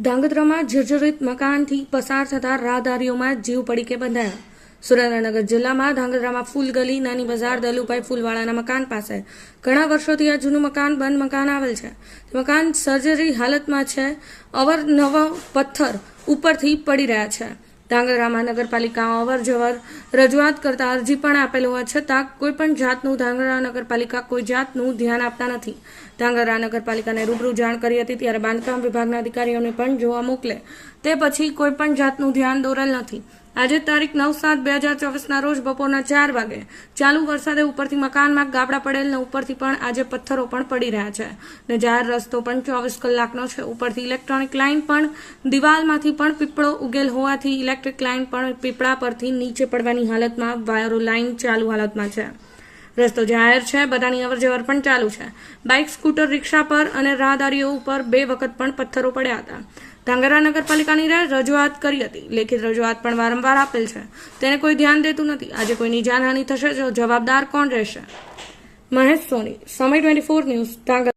ધાંગધ્રામાં જર્જરિત મકાનથી પસાર થતા રાહદારીઓમાં જીવ પડીકે બંધાયા. સુરેન્દ્રનગર જિલ્લામાં ધાંગધ્રામાં ફૂલ ગલી નાની બજાર, દલુભાઈ ફૂલવાળાના મકાન પાસે. ઘણા વર્ષોથી આ જૂનું મકાન બંધ મકાન આવેલ છે. મકાન સર્જરી હાલતમાં છે. અવરનવ પથ્થર ઉપરથી પડી રહ્યા છે. ધાંગધ્રા મહાનગરપાલિકામાં અવર જવર રજૂઆત કરતા અરજી પણ આપેલ હોવા છતાં કોઈ પણ જાતનું ધાંગધ્રા નગરપાલિકા કોઈ જાતનું ધ્યાન આપતા નથી. ધાંગધ્રા નગરપાલિકાને રૂબરૂ જાણ કરી હતી ત્યારે બાંધકામ વિભાગના અધિકારીઓને પણ જોવા મોકલે. તે પછી કોઈ પણ જાતનું ધ્યાન દોરેલ નથી. આજે તારીખ નવ સાત બે હજાર ચોવીસના રોજ બપોરના ચાર વાગે ચાલુ વરસાદે ઉપરથી મકાનમાં ગાબડા પડેલ ને ઉપરથી પણ આજે પથ્થરો પણ પડી રહ્યા છે. ને જાહેર રસ્તો પણ ચોવીસ કલાકનો છે. ઉપરથી ઇલેક્ટ્રોનિક લાઇન પણ દિવાલમાંથી પણ પીપળો ઉગેલ હોવાથી ઇલેક્ટ્રિક લાઇન પણ પીપળા પરથી નીચે પડવાની હાલતમાં વાયરો લાઇન ચાલુ હાલતમાં છે. રસ્તો જાહેર છે. બધાની અવરજવર પણ ચાલુ છે. બાઇક, સ્કૂટર, રિક્ષા પર અને રાહદારીઓ ઉપર બે વખત પણ પથ્થરો પડ્યા હતા. ધાંગરા નગરપાલિકાની રજૂઆત કરી હતી. લેખિત રજૂઆત પણ વારંવાર આપેલ છે. તેને કોઈ ધ્યાન દેતું નથી. આજે કોઈની જાનહાનિ થશે તો જવાબદાર કોણ રહેશે? મહેશ સોની, સમય ટ્વેન્ટી ફોર ન્યૂઝ ધાંગરા